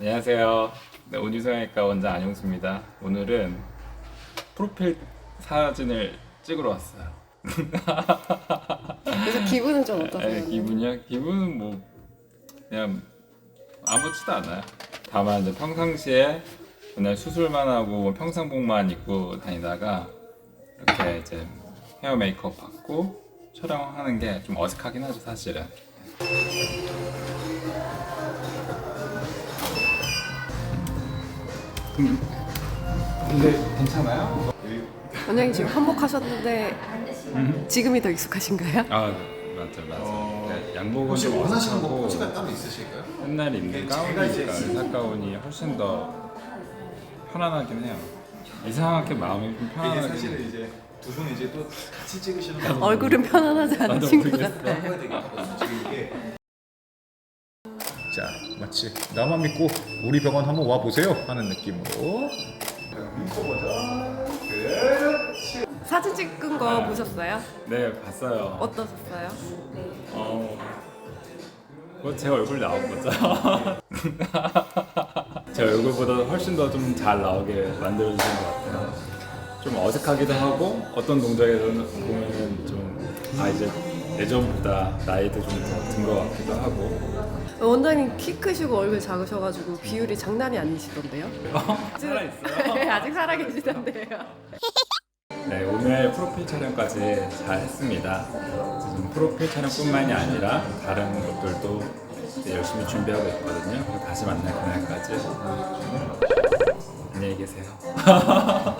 안녕하세요. 네, 온유성형외과 원장 안용수입니다. 오늘은 프로필 사진을 찍으러 왔어요. 그래서 기분은 좀 네, 어떠세요? 기분이요? 기분은 뭐 그냥 아무렇지도 않아요. 다만 이제 평상시에 그날 수술만 하고 뭐 평상복만 입고 다니다가 이렇게 이제 헤어 메이크업 받고 촬영하는 게 좀 어색하긴 하죠 사실은. 근데 괜찮아요? 원장님 지금 한복하셨는데 지금이 더 익숙하신가요? 아 맞죠 맞죠. 네, 양복은 혹시 좀 원하시는 거 어색하고 포즈가 따로 있으실까요? 옛날 입는 가운이니까 의사 가운이 훨씬 더 편안하긴 해요. 이상하게 마음이 좀 이게 편안하긴 사실은. 이제 두분 이제 또 같이 찍으시는 거 얼굴은 편안하지 않으신 것. 같아요. 해야. 지금 이게 자, 마치 나만 믿고 우리 병원 한번 와 보세요 하는 느낌으로. 사진 찍은 거 보셨어요? 네 봤어요. 어떠셨어요? 어, 그거 제 얼굴 나온 거죠. 제 얼굴보다 훨씬 더 좀 잘 나오게 만들어주신 것 같아요. 좀 어색하기도 하고 어떤 동작에서는 보면은 좀 아 이제 예전보다 나이도 좀든것 같기도 하고 원장님 키 크시고 얼굴 작으셔가지고 비율이 장난이 아니시던데요? 살아있어요. 네, 아직 살아계시던데요. 네, 오늘 프로필 촬영까지 잘 했습니다. 지금 프로필 촬영뿐만이 아니라 다른 것들도 이제 열심히 준비하고 있거든요. 다시 만날 그날까지 안녕히 계세요.